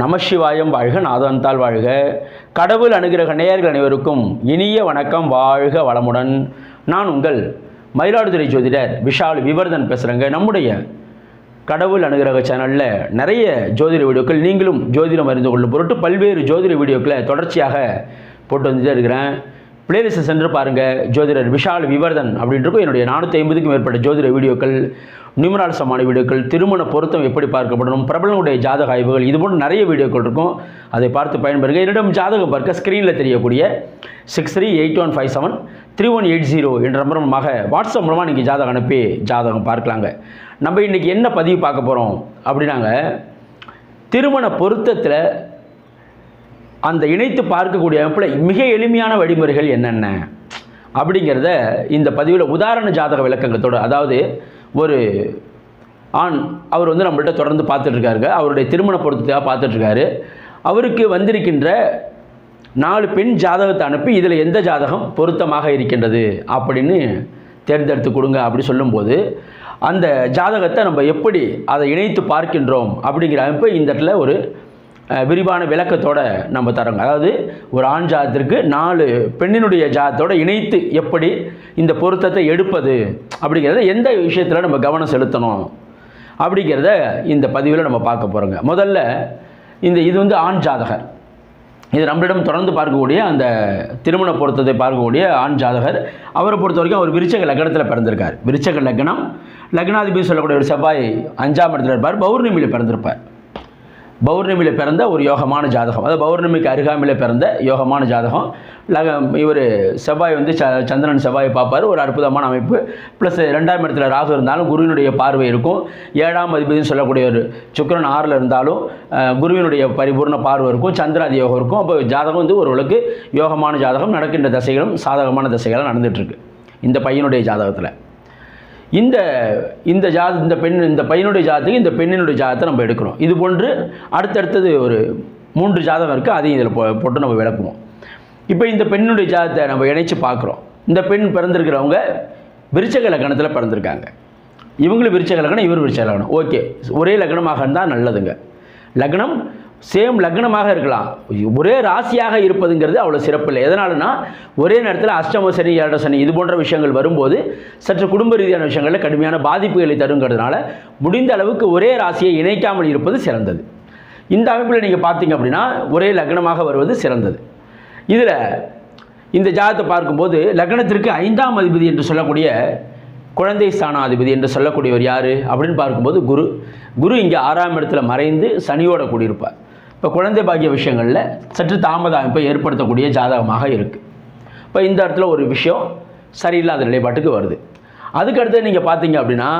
நமசிவாயம் வாழ்க நாதந்தாள் வாழ்க. கடவுள் அனுகிரக நேயர்கள் அனைவருக்கும் இனிய வணக்கம் வாழ்க வளமுடன். நான் உங்கள் மயிலாடுதுறை ஜோதிடர் விஷால் விவர்தன் பேசுகிறேங்க நம்முடைய கடவுள் அனுகிரக சேனலில் நிறைய ஜோதிட வீடியோக்கள் நீங்களும் ஜோதிடம் அறிந்து கொள்ளும் பொருட்டு பல்வேறு ஜோதிட வீடியோக்களை தொடர்ச்சியாக போட்டு வந்துட்டே இருக்கிறேன். பிளேலிஸ்ட்டை சென்று பாருங்கள் ஜோதிடர் விஷால் விவர்தன் அப்படின்றக்கும் என்னுடைய நானூற்றி ஐம்பதுக்கும் மேற்பட்ட ஜோதிட வீடியோக்கள். நியூமரால் சமான வீடியோக்கள் திருமண பொருத்தம் எப்படி பார்க்கப்படணும் பிரபலங்களுடைய ஜாதக ஆய்வுகள் இது போன்ற நிறைய வீடியோக்கள் இருக்கும். அதை பார்த்து பயன்பெறுங்க. என்னிடம் ஜாதகம் பார்க்க ஸ்க்ரீனில் தெரியக்கூடிய six three eight one five seven three one eight zero என்ற மூலமாக வாட்ஸ்அப் மூலமாக நீங்கள் ஜாதகம் அனுப்பி ஜாதகம் பார்க்கலாங்க. நம்ம இன்றைக்கி என்ன பதிவு பார்க்க போகிறோம் அப்படின்னாங்க திருமண பொருத்தத்தில் அந்த இணைத்து பார்க்கக்கூடிய அமைப்பில் மிக எளிமையான வழிமுறைகள் என்னென்ன? அப்படிங்கிறத இந்த பதிவில் உதாரண ஜாதக விளக்கங்கத்தோடு அதாவது ஒரு ஆண் அவர் வந்து நம்மள்ட்ட தொடர்ந்து பார்த்துட்ருக்காருங்க. அவருடைய திருமண பொருத்தத்தையாக பார்த்துட்ருக்காரு. அவருக்கு வந்திருக்கின்ற நாலு பெண் ஜாதகத்தை அனுப்பி இதில் எந்த ஜாதகம் பொருத்தமாக இருக்கின்றது அப்படின்னு தேர்ந்தெடுத்து கொடுங்க அப்படி சொல்லும்போது அந்த ஜாதகத்தை நம்ம எப்படி அதை இணைத்து பார்க்கின்றோம் அப்படிங்கிற அமைப்பு இந்த இடத்துல ஒரு விரிவான விளக்கத்தோடு நம்ம தரோங்க. அதாவது ஒரு ஆண் ஜாதத்திற்கு நாலு பெண்ணினுடைய ஜாதத்தோடு இணைத்து எப்படி இந்த பொருத்தத்தை எடுப்பது அப்படிங்கிறத எந்த விஷயத்தில் நம்ம கவனம் செலுத்தணும் அப்படிங்கிறத இந்த பதிவில் நம்ம பார்க்க போகிறோங்க முதல்ல இந்த இது வந்து ஆண் ஜாதகர். இது நம்மளிடம் தொடர்ந்து பார்க்கக்கூடிய அந்த திருமண பொருத்தத்தை பார்க்கக்கூடிய ஆண் ஜாதகர். அவரை பொறுத்த வரைக்கும் அவர் விருச்சக லக்னத்தில் பிறந்திருக்கார். விருச்சக லக்னம் லக்னாதிபதி சொல்லக்கூடிய ஒரு செவ்வாய் அஞ்சாம் இடத்துல இருப்பார். பௌர்ணமியில் பிறந்திருப்பார். பௌர்ணமியில் பிறந்த ஒரு யோகமான ஜாதகம். அதாவது பௌர்ணமிக்கு அருகாமையில் பிறந்த யோகமான ஜாதகம். லக இவர் செவ்வாய் வந்து ச சந்திரன் செவ்வாயை பார்ப்பார். ஒரு அற்புதமான அமைப்பு. ப்ளஸ் ரெண்டாம் இடத்துல ராகு இருந்தாலும் குருவினுடைய பார்வை இருக்கும். ஏழாம் அதிபதினு சொல்லக்கூடிய ஒரு சுக்கிரன் ஆறில் இருந்தாலும் குருவினுடைய பரிபூர்ண பார்வை இருக்கும். சந்திராதி யோகம் இருக்கும். அப்போ ஜாதகம் வந்து ஓரளவுக்கு யோகமான ஜாதகம் நடக்கின்ற தசைகளும் சாதகமான தசைகளும் நடந்துகிட்ருக்கு இந்த பையனுடைய ஜாதகத்தில். இந்த இந்த ஜா இந்த பெண் இந்த பையனுடைய ஜாதத்துக்கு இந்த பெண்ணினுடைய ஜாதத்தை நம்ம எடுக்கிறோம் இது போன்று அடுத்தடுத்தது ஒரு மூன்று ஜாதகம் இருக்குது அதையும் இதில் போ போட்டு நம்ம விளக்குவோம். இப்போ இந்த பெண்ணுடைய ஜாதத்தை நம்ம இணைச்சு பார்க்குறோம். இந்த பெண் பிறந்திருக்கிறவங்க விருச்சக லக்கணத்தில் பிறந்திருக்காங்க. இவங்களும் விருச்சக லக்னம் இவர் விருச்சக லக்னம் ஓகே ஒரே லக்னமாக இருந்தால் நல்லதுங்க. லக்னம் சேம் லக்னமாக இருக்கலாம். ஒரே ராசியாக இருப்பதுங்கிறது அவ்வளோ சிறப்பில்லை. எதனாலனா ஒரே நேரத்தில் அஷ்டம சனி ஏழரை சனி இது போன்ற விஷயங்கள் வரும்போது சற்று குடும்ப ரீதியான விஷயங்களில் கடுமையான பாதிப்புகளை தருங்கிறதுனால முடிந்த அளவுக்கு ஒரே ராசியை இணைக்காமல் இருப்பது சிறந்தது. இந்த அமைப்பில் நீங்கள் பார்த்தீங்க அப்படின்னா ஒரே லக்னமாக வருவது சிறந்தது. இதில் இந்த ஜாதத்தை பார்க்கும்போது லக்னத்திற்கு ஐந்தாம் அதிபதி என்று சொல்லக்கூடிய குழந்தை ஸ்தானாதிபதி என்று சொல்லக்கூடியவர் யார் அப்படின்னு பார்க்கும்போது குரு. குரு இங்கே ஆறாம் இடத்துல மறைந்து சனியோட கூடியிருப்பார். இப்போ குழந்தை பாக்கிய விஷயங்களில் சற்று தாமத அமைப்பை ஏற்படுத்தக்கூடிய ஜாதகமாக இருக்குது இப்போ இந்த இடத்துல ஒரு விஷயம் சரியில்லாத நிலைப்பாட்டுக்கு வருது. அதுக்கடுத்து நீங்கள் பார்த்தீங்க அப்படின்னா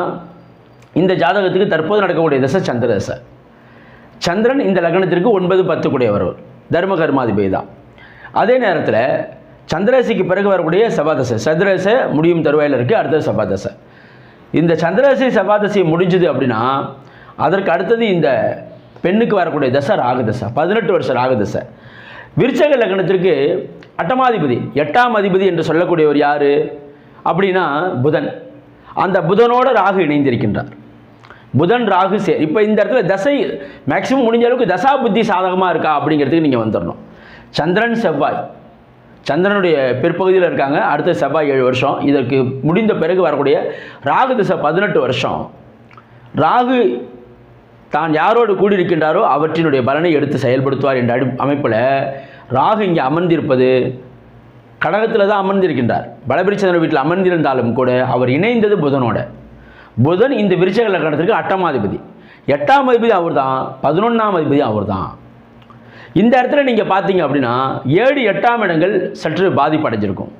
இந்த ஜாதகத்துக்கு தற்போது நடக்கக்கூடிய தசை சந்திர தசை. சந்திரன் இந்த லக்னத்திற்கு ஒன்பது பத்து கூடியவர்கள் தர்ம கர்மாதிபதி தான். அதே நேரத்தில் சந்திரராசிக்கு பிறகு வரக்கூடிய செவ்வாதசை சந்திரதசை முடியும் தருவாயில் இருக்குது அடுத்தது செவ்வாதசை இந்த சந்திரராசி செவ்வாதசை முடிஞ்சது அப்படின்னா அதற்கு அடுத்தது இந்த பெண்ணுக்கு வரக்கூடிய தசை ராகதசை பதினெட்டு வருஷம் ராகுதச விருச்சக லக்னத்திற்கு அட்டமாதிபதி எட்டாம் அதிபதி என்று சொல்லக்கூடியவர் யார்? அப்படின்னா புதன். அந்த புதனோட ராகு இணைந்திருக்கின்றார். புதன் ராகு சே இப்போ இந்த இடத்துல தசை மேக்ஸிமம் முடிஞ்ச அளவுக்கு தசா புத்தி சாதகமாக இருக்கா அப்படிங்கிறதுக்கு நீங்கள் வந்துடணும் சந்திரன் செவ்வாய். சந்திரனுடைய பிற்பகுதியில் இருக்காங்க. அடுத்த செவ்வாய் ஏழு வருஷம். இதற்கு முடிந்த பிறகு வரக்கூடிய ராகு திசை பதினெட்டு வருஷம். ராகு தான் யாரோடு கூடியிருக்கின்றாரோ அவற்றினுடைய பலனை எடுத்து செயல்படுத்துவார் என்ற அடி அமைப்பில் ராகு இங்கே அமர்ந்திருப்பது கடகத்தில் தான் அமர்ந்திருக்கின்றார். பலபிரிச்சந்திரன் வீட்டில் அமர்ந்திருந்தாலும் கூட அவர் இணைந்தது புதனோட. புதன் இந்த விருச்சக லக்கணத்திற்கு அட்டமாதிபதி எட்டாம் அதிபதி அவர் தான் பதினொன்றாம் அதிபதி அவர் தான் இந்த இடத்துல நீங்கள் பார்த்தீங்க அப்படின்னா ஏழு எட்டாம் இடங்கள் சற்று பாதிப்படைஞ்சிருக்கும்.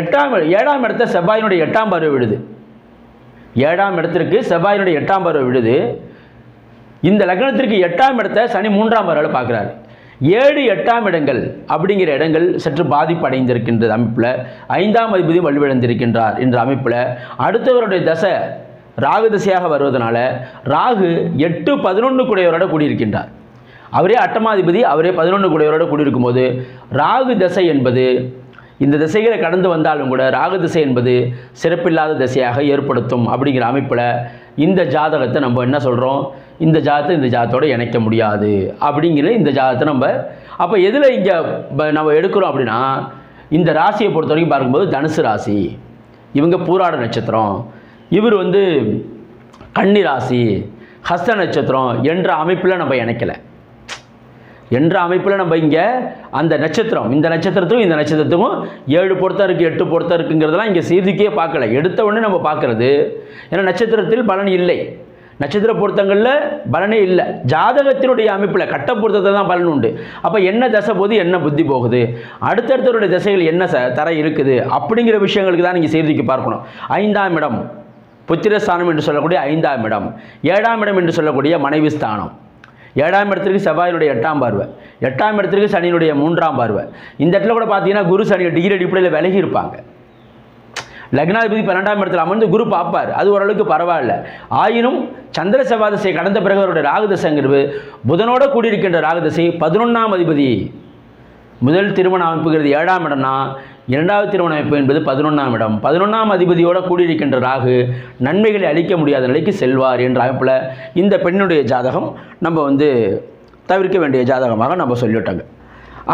எட்டாம் ஏழாம் இடத்த செவ்வாயினுடைய எட்டாம் பருவ விடுது. ஏழாம் இடத்திற்கு செவ்வாயினுடைய எட்டாம் பருவ விடுது. இந்த லக்னத்திற்கு எட்டாம் இடத்தை சனி மூன்றாம் பார்வையில் பார்க்குறாரு. ஏழு எட்டாம் இடங்கள் அப்படிங்கிற இடங்கள் சற்று பாதிப்படைந்திருக்கின்றது அமைப்பில் ஐந்தாம் அதிபதி வலுவிழந்திருக்கின்றார் என்ற அமைப்பில் அடுத்தவருடைய தசை ராகு திசையாக வருவதனால ராகு எட்டு பதினொன்று குடையவரோட கூடியிருக்கின்றார். அவரே அட்டமாதிபதி அவரே பதினொன்று குடையவரோட கூடியிருக்கும் போது ராகு தசை என்பது இந்த திசைகளை கடந்து வந்தாலும் கூட ராகு திசை என்பது சிறப்பில்லாத திசையாக ஏற்படுத்தும் அப்படிங்கிற அமைப்பில் இந்த ஜாதகத்தை நம்ம என்ன சொல்கிறோம் இந்த ஜாதத்தை இந்த ஜாதத்தோடு இணைக்க முடியாது அப்படிங்கிற இந்த ஜாதத்தை நம்ம அப்போ எதில் இங்கே நம்ம எடுக்கிறோம் அப்படின்னா இந்த ராசியை பொறுத்த வரைக்கும் பார்க்கும்போது தனுசு ராசி இவங்க பூராட நட்சத்திரம் இவர் வந்து கன்னி ராசி ஹஸ்த நட்சத்திரம் என்ற அமைப்பில் நம்ம இணைக்கலை. என்ற அமைப்பில் நம்ம இங்கே அந்த நட்சத்திரம் இந்த நட்சத்திரத்துக்கும் இந்த நட்சத்திரத்துக்கும் ஏழு பொருத்தம் இருக்குது எட்டு பொருத்தம் இருக்குங்கிறதெல்லாம் இங்கே செய்திக்கே பார்க்கல. எடுத்த உடனே நம்ம பார்க்குறது ஏன்னா நட்சத்திரத்தில் பலன் இல்லை. நட்சத்திர பொருத்தங்களில் பலனே இல்லை. ஜாதகத்தினுடைய அமைப்பில் கட்ட பொருத்தத்தை தான் பலன் உண்டு. அப்போ என்ன தசை போகுது என்ன புத்தி போகுது? அடுத்தடுத்தருடைய திசைகள் என்ன ச தர இருக்குது? அப்படிங்கிற விஷயங்களுக்கு தான் நீங்கள் செய்திக்கு பார்க்கணும். ஐந்தாம் இடம் புத்திரஸ்தானம் என்று சொல்லக்கூடிய ஐந்தாம் இடம். ஏழாம் இடம் என்று சொல்லக்கூடிய மனைவி ஸ்தானம். ஏழாம் இடத்திற்கு செவ்வாயினுடைய எட்டாம் பார்வை. எட்டாம் இடத்திற்கு சனியினுடைய மூன்றாம் பார்வை. இந்த இடத்துல கூட பார்த்தீங்கன்னா குரு சனி டிகிரி அடிப்படையில் விலகி இருப்பாங்க. லக்னாதிபதி பன்னெண்டாம் இடத்துல அமர்ந்து குரு பார்ப்பார். அது ஓரளவுக்கு பரவாயில்ல. ஆயினும் சந்திர செவ்வாதசை கடந்த பிறகு அவருடைய ராகுதசைங்கிறது புதனோட கூடியிருக்கின்ற ராகுதசை பதினொன்றாம் அதிபதி. முதல் திருமண அமைப்புங்கிறது ஏழாம் இடம்னா இரண்டாவது திருமண அமைப்பு என்பது பதினொன்றாம் இடம். பதினொன்றாம் அதிபதியோட கூடியிருக்கின்ற ராகு நன்மைகளை அளிக்க முடியாத நிலைக்கு செல்வார் என்ற அமைப்பில் இந்த பெண்ணுடைய ஜாதகம் நம்ம வந்து தவிர்க்க வேண்டிய ஜாதகமாக நம்ம சொல்லிவிட்டோங்க.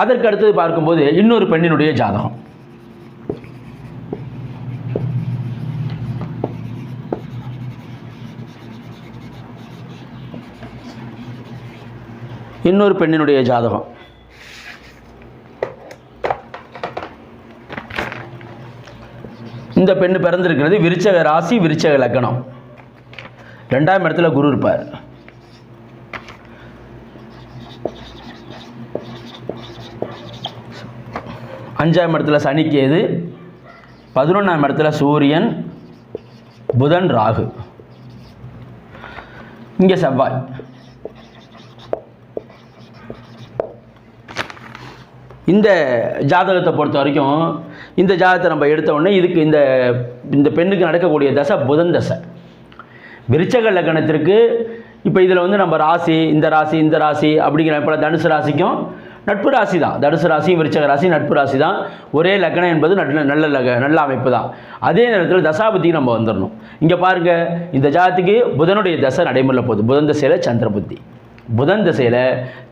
அதற்கு அடுத்தது பார்க்கும்போது இன்னொரு பெண்ணினுடைய ஜாதகம். இன்னொரு பெண்ணினுடைய ஜாதகம். இந்த பெண்ணு பிறந்திருக்கிறது விருச்சக ராசி விருச்சக லக்கணம் ரெண்டாம் இடத்துல குரு இருப்பார். அஞ்சாம் இடத்துல சனிக்கேது பதினொன்றாம் இடத்துல சூரியன் புதன் ராகு. இங்கே செவ்வாய். இந்த ஜாதகத்தை பொறுத்த வரைக்கும் இந்த ஜாதகத்தை நம்ம எடுத்த உடனே இதுக்கு இந்த இந்த பெண்ணுக்கு நடக்கக்கூடிய தசை புதன் தசை. விருச்சக லக்கணத்திற்கு இப்போ இதில் வந்து நம்ம ராசி இந்த ராசி இந்த ராசி அப்படிங்கிற இப்போ தனுசு ராசிக்கும் நட்பு ராசி தான். தனுசு ராசியும் விருச்சக ராசி நட்பு ராசி தான். ஒரே லக்னம் என்பது நல்ல நல்ல லக நல்ல அமைப்பு தான். அதே நேரத்தில் தசாபதிக்கு நம்ம வந்துடணும் இங்கே பாருங்கள் இந்த ஜாதத்துக்கு புதனுடைய தசை நடைமுறையில் போகுது. புதன் தசையில் சந்திர புத்தி புதன் திசையில்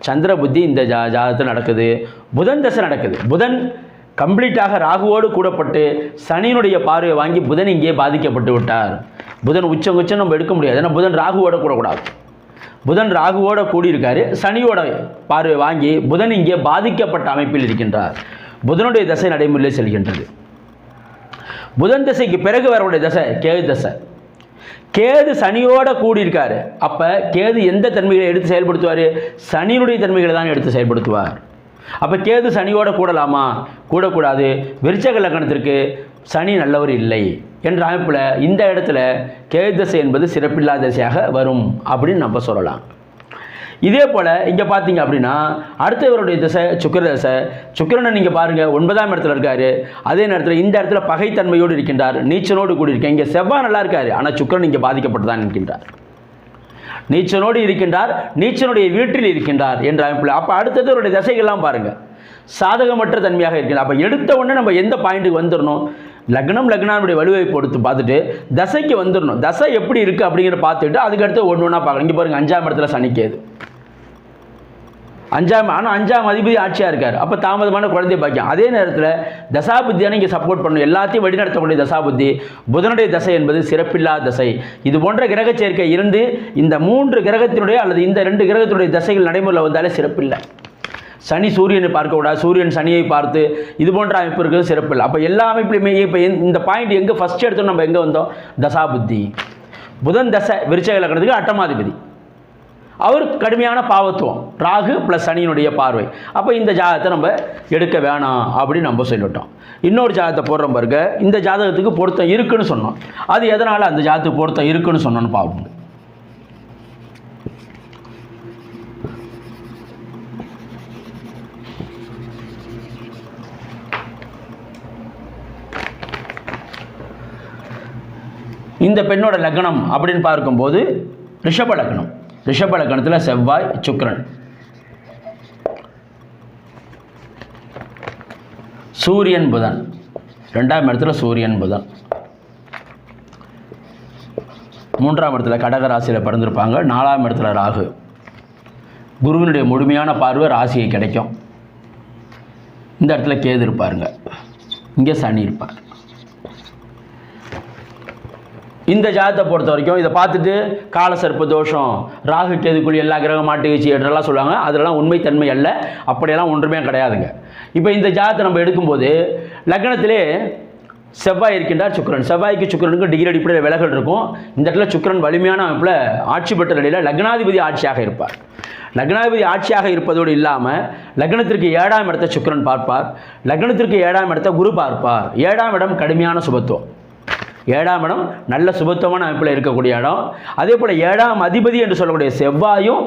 சந்திர புத்தி இந்த ஜா ஜாதகத்தில் நடக்குது. புதன் தசை நடக்குது. புதன் கம்ப்ளீட்டாக ராகுவோடு கூடப்பட்டு சனியினுடைய பார்வையை வாங்கி புதன் இங்கே பாதிக்கப்பட்டு விட்டார். புதன் உச்சம் உச்சம் நம்ம எடுக்க முடியாது. ஏன்னா புதன் ராகுவோட கூடக்கூடாது. புதன் ராகுவோட கூடியிருக்காரு. சனியோட பார்வை வாங்கி புதன் இங்கே பாதிக்கப்பட்ட அமைப்பில் இருக்கின்றார். புதனுடைய தசை நடைமுறையில் செல்கின்றது. புதன் தசைக்கு பிறகு வரவுடைய தசை கேது தசை. கேது சனியோட கூடியிருக்காரு. அப்போ கேது எந்த தன்மைகளை எடுத்து செயல்படுத்துவார்? சனியினுடைய தன்மைகளை தான் எடுத்து செயல்படுத்துவார். அப்போ கேது சனியோட கூடலாமா? கூடக்கூடாது. விருச்சக லக்கணத்திற்கு சனி நல்லவர் இல்லை என்ற அமைப்பில் இந்த இடத்துல கேது தசை என்பது சிறப்பில்லாத தசையாக வரும் அப்படின்னு நம்ம சொல்லலாம். இதே போல் இங்கே பார்த்தீங்க அப்படின்னா அடுத்தவருடைய திசை சுக்கர தசை. சுக்கிரனை நீங்கள் பாருங்கள் ஒன்பதாம் இடத்துல இருக்கார். அதே நேரத்தில் இந்த இடத்துல பகைத்தன்மையோடு இருக்கின்றார் நீச்சனோடு கூடி இருக்கேன் இங்கே செவ்வாய் நல்லா இருக்கார் ஆனால் சுக்கிரன் இங்கே பாதிக்கப்பட்டு தான் இருக்கின்றார் நீச்சனோடு இருக்கின்றார் நீச்சனுடைய வீட்டில் இருக்கின்றார் என்ற அமைப்பில். அப்போ அடுத்தது அவருடைய திசைகள்லாம் பாருங்கள் சாதகமற்ற தன்மையாக இருக்கின்றது அப்போ எடுத்த உடனே நம்ம எந்த பாயிண்ட்டுக்கு வந்துடணும் லக்னம் லக்னானுடைய வலுவை பொறுத்து பார்த்துட்டு தசைக்கு வந்துடணும் தசை எப்படி இருக்குது அப்படிங்கிற பார்த்துட்டு அதுக்கடுத்து ஒன்று ஒன்றா பார்க்கணும். இங்கே பாருங்கள் அஞ்சாம் இடத்துல சனிக்கேது அஞ்சாம் ஆனால் அஞ்சாம் அதிபதி ஆட்சியாக இருக்கார். அப்போ தாமதமான குழந்தை பாக்கியம். அதே நேரத்தில் தசாபுத்தியான இங்கே சப்போர்ட் பண்ணும் எல்லாத்தையும் வழிநடத்தக்கூடிய தசாபுத்தி புதனுடைய தசை என்பது சிறப்பில்லாத தசை. இது போன்ற கிரக சேர்க்கை இருந்து இந்த மூன்று கிரகத்தினுடைய அல்லது இந்த ரெண்டு கிரகத்தினுடைய தசைகள் நடைமுறையில் வந்தாலே சிறப்பில்லை. சனி சூரியனை பார்க்கக்கூடாது. சூரியன் சனியை பார்த்து இது போன்ற அமைப்பு இருக்கிறது சிறப்பில்லை. அப்போ எல்லா அமைப்புலையுமே இப்போ இந்த பாயிண்ட் எங்கே ஃபஸ்ட் எடுத்தோம் நம்ம எங்கே வந்தோம்? தசாபுத்தி. புதன் தசை விருச்சக லக்னத்துக்கு அட்டமாதிபதி. அவர் கடுமையான பாவத்துவம். ராகு ப்ளஸ் சனியினுடைய பார்வை. அப்போ இந்த ஜாதகத்தை நம்ம எடுக்க வேணாம் அப்படின்னு நம்ம சொல்லிவிட்டோம் இன்னொரு ஜாதகத்தை போடுற பாருங்க. இந்த ஜாதகத்துக்கு பொருத்தம் இருக்குன்னு சொன்னோம். அது எதனால் அந்த ஜாதகத்துக்கு பொருத்தம் இருக்குன்னு சொன்னோன்னு பார்ப்போம். இந்த பெண்ணோட லக்னம் அப்படின்னு பார்க்கும்போது ரிஷப லக்னம். ரிஷப லக்னத்தில் செவ்வாய் சுக்கரன். சூரியன் புதன். ரெண்டாம் இடத்துல சூரியன் புதன். மூன்றாம் இடத்துல கடக ராசியில் பிறந்திருப்பாங்க. நாலாம் இடத்துல ராகு. குருவினுடைய முழுமையான பார்வை ராசியை கிடைக்கும். இந்த இடத்துல கேது இருப்பாருங்க. இங்கே சனி இருப்பார். இந்த ஜாதத்தை பொறுத்த வரைக்கும் இதை பார்த்துட்டு காலசர்ப்ப தோஷம் ராகு கேதுக்குழி எல்லா கிரகம் மாட்டுகிச்சு என்றெல்லாம் சொல்லுவாங்க. அதெல்லாம் உண்மைத்தன்மை அல்ல. அப்படியெல்லாம் ஒன்றுமே கிடையாதுங்க. இப்போ இந்த ஜாதத்தை நம்ம எடுக்கும்போது லக்னத்திலே செவ்வாய் இருக்கின்றார் சுக்கிரன். செவ்வாய்க்கு சுக்கரனுக்கு டிகிரி அடிப்படையில் விலகல் இருக்கும். இந்த இடத்துல சுக்கிரன் வலிமையான அமைப்பில் ஆட்சி பெற்ற நிலையில் லக்னாதிபதி ஆட்சியாக இருப்பார். லக்னாதிபதி ஆட்சியாக இருப்பதோடு இல்லாமல் லக்னத்திற்கு ஏழாம் இடத்தை சுக்கரன் பார்ப்பார். லக்னத்திற்கு ஏழாம் இடத்தை குரு பார்ப்பார். ஏழாம் இடம் கடுமையான சுபத்துவம். ஏழாம் இடம் நல்ல சுபத்துவமான அமைப்பில் இருக்கக்கூடிய இடம். அதே போல் ஏழாம் அதிபதி என்று சொல்லக்கூடிய செவ்வாயும்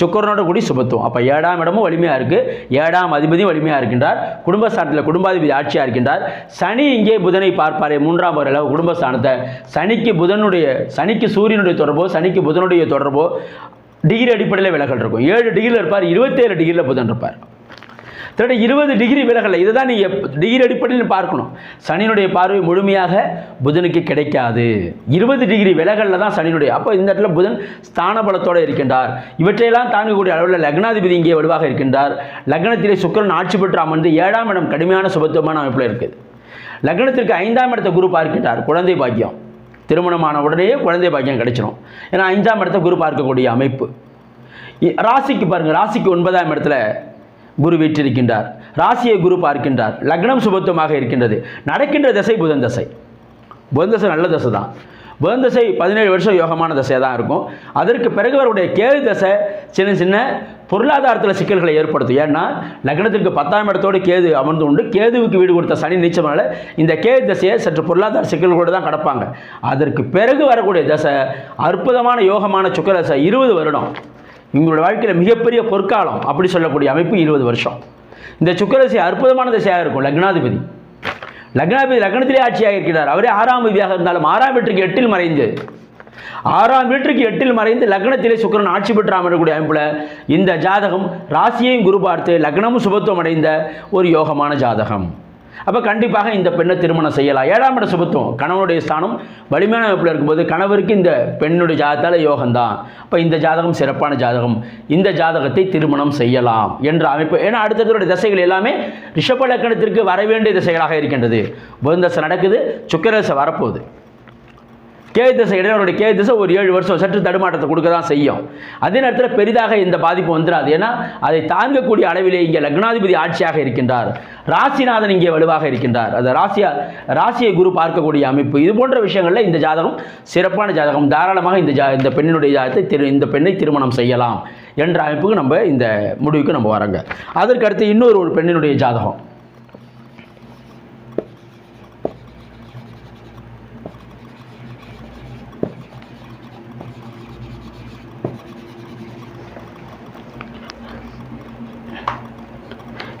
சுக்கரனோட கூடி சுபத்துவம். அப்போ ஏழாம் இடமும் வலிமையாக இருக்குது ஏழாம் அதிபதியும் வலிமையாக இருக்கின்றார். குடும்பஸ்தானத்தில் குடும்பாதிபதி ஆட்சியாக இருக்கின்றார். சனி இங்கே புதனை பார்ப்பாரே மூன்றாம் வரையில் அளவு குடும்பஸ்தானத்தை. சனிக்கு புதனுடைய சனிக்கு சூரியனுடைய தொடர்போ சனிக்கு புதனுடைய தொடர்போ டிகிரி அடிப்படையில் விலகல் இருக்கும். ஏழு டிகிரியில் இருப்பார் இருபத்தேழு டிகிரியில் புதன் இருப்பார். திரட்ட இருபது டிகிரி விலகலை. இதை தான் நீங்கள் டிகிரி அடிப்படையில் பார்க்கணும். சனியினுடைய பார்வை முழுமையாக புதனுக்கு கிடைக்காது. இருபது டிகிரி விலகலில் தான் சனியினுடைய. அப்போ இந்த இடத்துல புதன் ஸ்தான பலத்தோடு இருக்கின்றார். இவற்றையெல்லாம் தாங்கக்கூடிய அளவில் லக்னாதிபதி இங்கே வலுவாக இருக்கின்றார். லக்னத்திலே சுக்கிரன் ஆட்சி பெற்று அமர்ந்து ஏழாம் இடம் கடுமையான சுபத்துவமான அமைப்பில் இருக்குது லக்னத்திற்கு ஐந்தாம் இடத்தை குரு பார்க்கின்றார். குழந்தை பாக்கியம். திருமணமான உடனேயே குழந்தை பாக்கியம் கிடைச்சிடும் ஏன்னா ஐந்தாம் இடத்தை குரு பார்க்கக்கூடிய அமைப்பு. ராசிக்கு பாருங்கள் ராசிக்கு ஒன்பதாம் இடத்துல குரு வீற்றிருக்கின்றார். ராசியை குரு பார்க்கின்றார். லக்னம் சுபத்துவமாக இருக்கின்றது. நடக்கின்ற திசை புதன் தசை. புதன் தசை நல்ல தசை தான். புதன் தசை பதினேழு வருஷம் யோகமான தசையாக தான் இருக்கும். அதற்கு பிறகு அவருடைய கேது தசை சின்ன சின்ன பொருளாதாரத்தில் சிக்கல்களை ஏற்படுத்தும். ஏன்னா லக்னத்திற்கு பத்தாம் இடத்தோடு கேது அமர்ந்து உண்டு. கேதுவுக்கு வீடு கொடுத்த சனி நீச்சமால இந்த கேது தசையை சற்று பொருளாதார சிக்கல்களோடு தான் கடப்பாங்க. அதற்கு பிறகு வரக்கூடிய தசை அற்புதமான யோகமான சுக்கர தசை இருபது வருடம். இவங்களோட வாழ்க்கையில் மிகப்பெரிய பொற்காலம் அப்படி சொல்லக்கூடிய அமைப்பு இருபது வருஷம். இந்த சுக்கரசி அற்புதமான திசையாக இருக்கும் லக்னாதிபதி. லக்னாதிபதி லக்னத்திலே ஆட்சியாக இருக்கிறார். அவரே ஆறாம் விதியாக இருந்தாலும் ஆறாம் வீட்டுக்கு எட்டில் மறைந்து ஆறாம் வீட்டுக்கு எட்டில் மறைந்து லக்னத்திலே சுக்கிரன் ஆட்சி பெற்று அமரக்கூடிய அமைப்பில் இந்த ஜாதகம் ராசியையும் குரு பார்த்து லக்னமும் சுபத்துவம் அடைந்த ஒரு யோகமான ஜாதகம். அப்போ கண்டிப்பாக இந்த பெண்ணை திருமணம் செய்யலாம். ஏழாம் இட சுபத்துவம். கணவனுடைய ஸ்தானம் வலிமையான அமைப்பில் இருக்கும்போது கணவருக்கு இந்த பெண்ணுடைய ஜாதகத்தால் யோகம்தான். அப்போ இந்த ஜாதகம் சிறப்பான ஜாதகம். இந்த ஜாதகத்தை திருமணம் செய்யலாம் என்ற அமைப்பு. ஏன்னா அடுத்ததோட திசைகள் எல்லாமே ரிஷப லக்கணத்திற்கு வர வேண்டிய திசைகளாக இருக்கின்றது. புதன் தசை நடக்குது சுக்கரசை வரப்போகுது. கே திசை இடைவருடைய கே திசை ஒரு ஏழு வருஷம் சற்று தடுமாற்றத்தை கொடுக்க தான் செய்யும். அதே நேரத்தில் பெரிதாக இந்த பாதிப்பு வந்துடாது ஏன்னா அதை தாங்கக்கூடிய அளவிலே இங்கே லக்னாதிபதி ஆட்சியாக இருக்கின்றார். ராசிநாதன் இங்கே வலுவாக இருக்கின்றார். அது ராசியா ராசியை குரு பார்க்கக்கூடிய அமைப்பு. இது போன்ற விஷயங்களில் இந்த ஜாதகம் சிறப்பான ஜாதகம். தாராளமாக இந்த ஜா இந்த பெண்ணினுடைய ஜாதகத்தை திரு இந்த பெண்ணை திருமணம் செய்யலாம் என்ற அமைப்புக்கு நம்ம இந்த முடிவுக்கு நம்ம வரோங்க. அதற்கு அடுத்து இன்னொரு ஒரு பெண்ணினுடைய ஜாதகம்.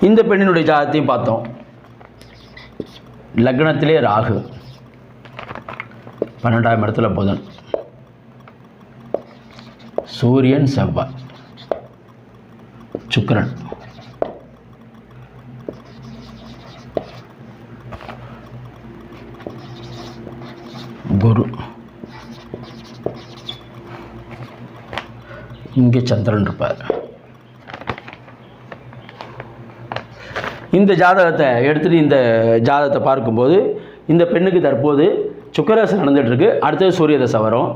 இந்த பெண்ணினுடைய ஜாதகத்தையும் பார்த்தோம். லக்னத்திலே ராகு. பன்னெண்டாம் இடத்துல புதன். சூரியன் செவ்வாய். சுக்கரன். குரு. இங்கே சந்திரன் இருப்பார். இந்த ஜாதகத்தை எடுத்துகிட்டு இந்த ஜாதகத்தை பார்க்கும்போது இந்த பெண்ணுக்கு தற்போது சுக்கரதசை நடந்துகிட்ருக்கு அடுத்தது சூரிய தசை வரும்.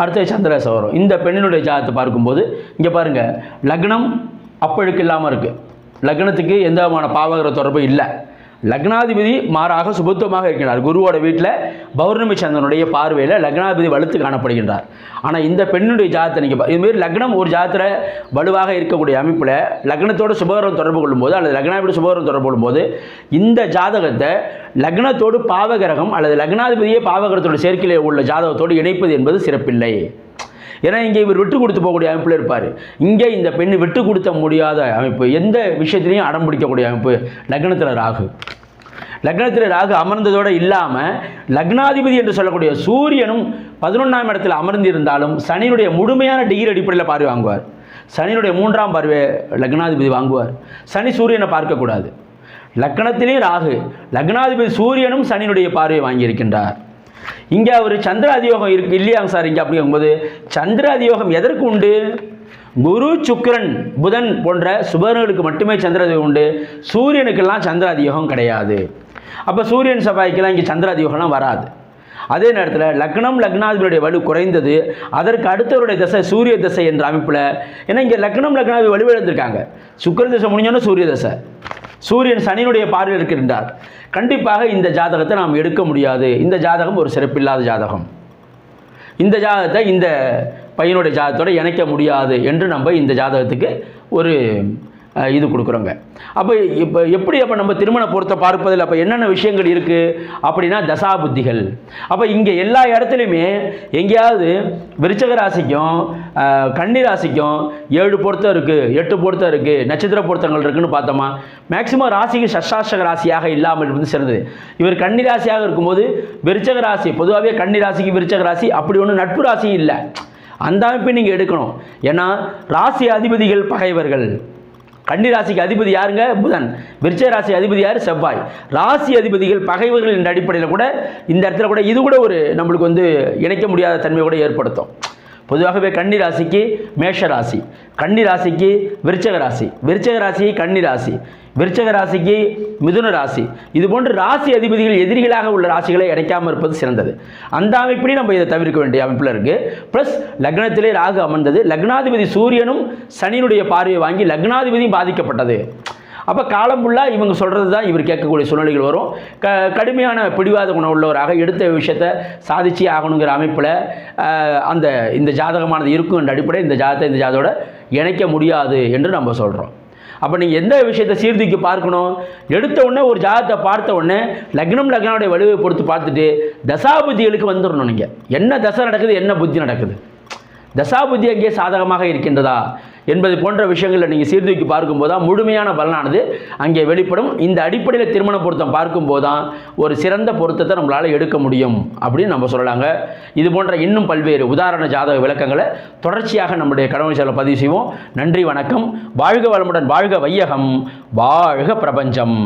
அடுத்தது சந்திரதசை வரும். இந்த பெண்ணினுடைய ஜாதகத்தை பார்க்கும்போது இங்கே பாருங்கள் லக்னம் அப்பழுக்கு இல்லாமல் இருக்குது லக்னத்துக்கு எந்த விதமான பாவகிற தொடர்பும் இல்லை. லக்னாதிபதி மாறாக சுபத்துவமாக இருக்கிறார் குருவோட வீட்டில் பௌர்ணமி சந்திரனுடைய பார்வையில் லக்னாதிபதி வலுத்து காணப்படுகின்றார். ஆனால் இந்த பெண்ணுடைய ஜாதத்தை நீங்கள் இதுமாரி லக்னம் ஒரு ஜாதத்தில் வலுவாக இருக்கக்கூடிய அமைப்பில் லக்னத்தோட சுபகரம் தொடர்பு கொள்ளும்போது அல்லது லக்னாதிபதி சுபகரம் தொடர்பு கொள்ளும்போது இந்த ஜாதகத்தை லக்னத்தோடு பாவகிரகம் அல்லது லக்னாதிபதியே பாவகிரகத்தோட சேர்க்கையில் உள்ள ஜாதகத்தோடு இணைப்பது என்பது சிறப்பில்லை. ஏன்னா இங்கே இவர் விட்டு கொடுத்து போகக்கூடிய அமைப்பில் இருப்பார். இங்கே இந்த பெண் விட்டு கொடுத்த முடியாத அமைப்பு எந்த விஷயத்திலையும் அடம் பிடிக்கக்கூடிய அமைப்பு லக்னத்தில் ராகு. லக்னத்தில் ராகு அமர்ந்ததோடு இல்லாமல் லக்னாதிபதி என்று சொல்லக்கூடிய சூரியனும் பதினொன்றாம் இடத்தில் அமர்ந்திருந்தாலும் சனியினுடைய முழுமையான டிகிரி அடிப்படையில் பார்வை வாங்குவார். சனியினுடைய மூன்றாம் பார்வை லக்னாதிபதி வாங்குவார். சனி சூரியனை பார்க்கக்கூடாது லக்னத்திலே ராகு லக்னாதிபதி சூரியனும் சனியினுடைய பார்வையை வாங்கியிருக்கின்றார். இங்கே அவர் சந்திர அதியோகம் இருக்கு இல்லையாங்க சார் இங்கே அப்படிங்கும்போது சந்திர அதியோகம் எதற்கு உண்டு? குரு சுக்கிரன் புதன் போன்ற சுபர்களுக்கு மட்டுமே சந்திராதியோகம் உண்டு. சூரியனுக்கெல்லாம் சந்திராதியோகம் கிடையாது. அப்போ சூரியன் செவ்வாய்க்கெல்லாம் இங்கே சந்திராதியோகம்லாம் வராது. அதே நேரத்தில் லக்னம் லக்னாதிபதியுடைய வலு குறைந்தது. அதற்கு அடுத்தவருடைய தசை சூரிய தசை என்ற அமைப்பில். ஏன்னா இங்கே லக்னம் லக்னாதிபதி வலுவிழந்திருக்காங்க. சுக்கிர தசை முடிஞ்சோன்னா சூரிய தசை. சூரியன் சனியினுடைய பார்வையில் இருக்கின்றார். கண்டிப்பாக இந்த ஜாதகத்தை நாம் எடுக்க முடியாது. இந்த ஜாதகம் ஒரு சிறப்பில்லாத ஜாதகம். இந்த ஜாதகத்தை இந்த பையனுடைய ஜாதகத்தோட இணைக்க முடியாது என்று நம்ம இந்த ஜாதகத்துக்கு ஒரு இது கொடுக்குறோங்க. அப்போ இப்போ எப்படி அப்போ நம்ம திருமண பொருத்த பார்ப்பதில் அப்போ என்னென்ன விஷயங்கள் இருக்குது அப்படின்னா தசாபுத்திகள். அப்போ இங்கே எல்லா இடத்துலையுமே எங்கேயாவது விருச்சக ராசிக்கும் கன்னி ராசிக்கும் ஏழு பொருத்தம் இருக்குது எட்டு பொருத்தம் இருக்குது நட்சத்திர பொருத்தங்கள் இருக்குதுன்னு பார்த்தோமா? மேக்சிமம் ராசிக்கு சஷ்டாஷ்டக ராசியாக இல்லாமல் இருந்து சிறந்தது இவர் கன்னி ராசியாக இருக்கும்போது விருச்சக ராசி பொதுவாகவே கன்னி ராசிக்கு விருச்சக ராசி அப்படி ஒன்றும் நட்பு ராசி இல்லை. அந்த அமைப்பை நீங்கள் எடுக்கணும். ஏன்னா ராசி அதிபதிகள் பகைவர்கள். கன்னி ராசிக்கு அதிபதி யாருங்க? புதன். விருச்ச ராசி அதிபதி யார்? செவ்வாய். ராசி அதிபதிகள் பகைவர்கள் என்ற அடிப்படையில் கூட இந்த இடத்துல கூட இது கூட ஒரு நம்மளுக்கு வந்து இணைக்க முடியாத தன்மை கூட ஏற்படுத்தும். பொதுவாகவே கன்னி ராசிக்கு மேஷ ராசி கன்னி ராசிக்கு விருச்சக ராசி விருச்சக ராசி கன்னி ராசி விருச்சக ராசிக்கு மிதுன ராசி இது போன்று ராசி அதிபதிகள் எதிரிகளாக உள்ள ராசிகளை இணைக்காமல் இருப்பது சிறந்தது. அந்த அமைப்பிலே நம்ம இதை தவிர்க்க வேண்டிய அமைப்பில் இருக்குது ப்ளஸ் லக்னத்திலே ராகு அமர்ந்தது. லக்னாதிபதி சூரியனும் சனியினுடைய பார்வையை வாங்கி லக்னாதிபதியும் பாதிக்கப்பட்டது. அப்போ காலம் ஃபுல்லாக இவங்க சொல்கிறது தான் இவர் கேட்கக்கூடிய சூழ்நிலைகள் வரும். க கடுமையான பிடிவாத குணம் உள்ளவராக எடுத்த விஷயத்தை சாதிச்சு ஆகணுங்கிற அமைப்பில் அந்த இந்த ஜாதகமானது இருக்கும் என்ற அடிப்படையில் இந்த ஜாதகத்தை இந்த ஜாதகத்தோட இணைக்க முடியாது என்று நம்ம சொல்கிறோம் அப்போ நீங்கள் எந்த விஷயத்தை சீர்தூக்கி பார்க்கணும்? எடுத்த உடனே ஒரு ஜாதகத்தை பார்த்த உடனே லக்னம் லக்னாவுடைய வலுவை பொறுத்து பார்த்துட்டு தசாபுத்திகளுக்கு வந்துடணும் நீங்கள் என்ன தசை நடக்குது என்ன புத்தி நடக்குது? தசாபுத்தி அங்கே சாதகமாக இருக்கின்றதா? என்பது போன்ற விஷயங்களில் நீங்கள் சீர்தூக்கி பார்க்கும்போது தான் முழுமையான பலனானது. அங்கே வெளிப்படும் இந்த அடிப்படையில் திருமண பொருத்தம் பார்க்கும்போது தான் ஒரு சிறந்த பொருத்தத்தை நம்மளால் எடுக்க முடியும் அப்படின்னு நம்ம சொல்லலாங்க. இது போன்ற இன்னும் பல்வேறு உதாரண ஜாதக விளக்கங்களை தொடர்ச்சியாக நம்முடைய கடவுள் சேனலில் பதிவு செய்வோம். நன்றி வணக்கம். வாழ்க வளமுடன் வாழ்க வையகம். வாழ்க பிரபஞ்சம்.